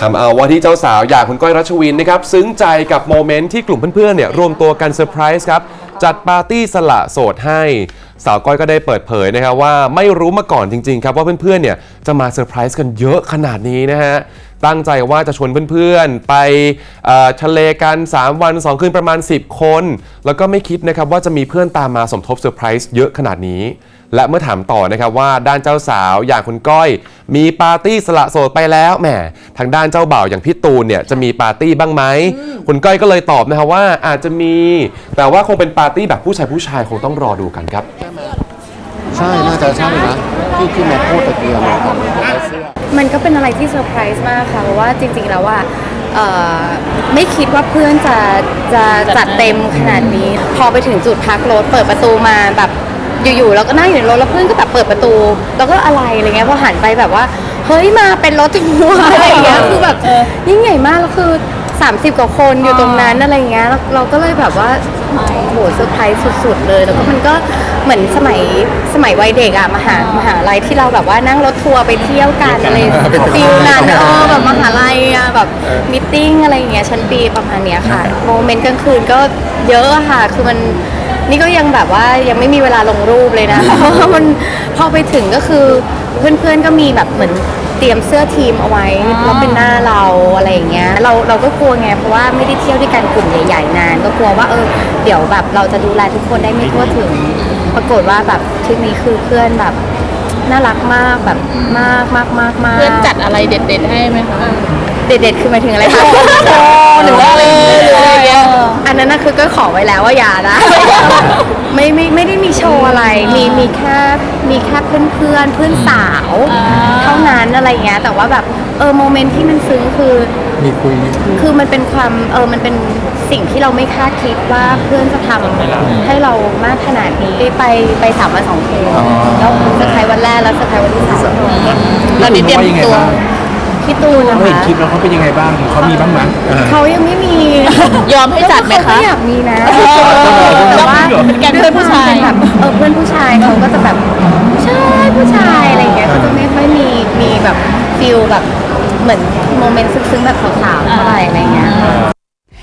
ทำเอาว่าที่เจ้าสาวอย่างคุณก้อยรัชวินนะครับ ซึ้งใจกับโมเมนต์ที่กลุ่มเพื่อนๆเนี่ยรวมตัวกันเซอร์ไพรส์ครับ จัดปาร์ตี้สละโสดให้ สาวก้อยก็ได้เปิดเผยนะครับว่าไม่รู้มาก่อนจริงๆครับว่าเพื่อนๆเนี่ยจะมาเซอร์ไพรส์กันเยอะขนาดนี้นะฮะ ตั้งใจว่าจะชวนเพื่อนๆ ไปเอ่อทะเลกัน 3 วัน 2 คืนประมาณ 10 คน แล้วก็ไม่คิดนะครับว่าจะมีเพื่อนตามมาสมทบเซอร์ไพรส์เยอะขนาดนี้ และเมื่อถามต่อนะครับว่าด้านเจ้าสาวอย่างคุณก้อย มีปาร์ตี้สละโสดไปแล้วแหมทางด้านเจ้าบ่าวอย่างพี่ตูนเนี่ยจะมีปาร์ตี้บ้างไหมคุณก้อยก็เลยตอบนะครับว่าอาจจะมี แต่ว่าคงเป็นปาร์ตี้แบบผู้ชายผู้ชายคงต้องรอดูกันครับ ใช่น่าจะใช่นะที่ที่แม่พูดตะเกียบมาครับเสื้อ มันก็เป็นอะไรที่เซอร์ไพรส์มากค่ะเพราะว่าจริง ๆ แล้วว่าไม่คิดว่าเพื่อนจะจะจัดเต็มขนาดนี้ พอไปถึงจุดพักรถเปิดประตูมาแบบอยู่ๆเราก็นั่งอยู่ในรถแล้วเพื่อนก็แบบเปิดประตู แล้วก็อะไรอะไรเงี้ยพอหันไปแบบว่า เฮ้ยมาเป็นรถทัวร์อะไรเงี้ยคือแบบยิ่งใหญ่มากแล้วคือ 30 กว่าคนอยู่ตรงนั้นอะไรเงี้ยแล้วเราก็เลยแบบว่าโอ้โหเซอร์ไพรส์สุด ๆ เลย แล้วก็มันก็เหมือนสมัยสมัยวัยเด็กอะมหามหาลัยที่เราแบบว่านั่งรถทัวร์ไปเที่ยวกันอะไรฟิลนั้นเออแบบมหาลัยอะแบบมิทติ้งอะไรอย่างเงี้ยชั้นปีประมาณเนี้ยค่ะโมเมนต์กลางคืนก็เยอะอะค่ะคือมันนี่ก็ยังแบบว่ายังไม่มีเวลาลงรูปเลยนะเพราะว่ามันพอไปถึงก็คือ เพื่อนๆก็มีแบบเหมือนเตรียมเสื้อทีมเอาไว้แล้วเป็นหน้าเราอะไรอย่างเงี้ยเราเราก็กลัวไงเพราะว่าไม่ได้เที่ยวด้วยกันกลุ่มใหญ่ๆนาน ก็กลัวว่าเออเดี๋ยวแบบเราจะดูแลทุกคนได้ไม่ทั่วถึง ปรากฏว่าแบบทริปนี้คือเพื่อนแบบน่ารักมากแบบมากมากมากมาก เพื่อนจัดอะไรเด็ดๆให้ไหมคะ เด็ดๆ คือหมายถึงอะไรคะหรือว่าอะไรหรืออะไร คือก็ขอไว้แล้วว่าอย่านะ ไม่ไม่ไม่ได้มีโชว์อะไร มีมีแค่มีแค่เพื่อนเพื่อนๆเพื่อนสาว เท่านั้นอะไรเงี้ย แต่ว่าแบบเออโมเมนต์ที่มันซึ้งคือมีคุยคือมันเป็นความเออมันเป็นสิ่งที่เราไม่คาดคิดว่าเพื่อนจะทำให้เรามากขนาดนี้ไปไปสามวันสองคืนแล้วเซอร์ไพรส์วันแรกแล้วเซอร์ไพรส์วันที่สามตอนนี้เตรียมตัว พี่ตูนนะเขาเห็นคะ คลิปแล้วเขาเป็นยังไงบ้างเขามีบ้างไหมเขายังไม่มียอมให้จัดไหมเขาคะก็อยากมีนะอแต่ว่าเป็นแก๊งเพื่อนผู้ชายเป็นแบบเออเพื่อนผู้ชายเขาก็จะแบบผู้ชายผู้ชายอะไรอย่างเงี้ยเขาจะไม่ค่อยมีมีแบบฟิลแบบเหมือนโมเมนต์ซึ้งๆแบบสาวๆเท่าไหร่อะไรเงี้ย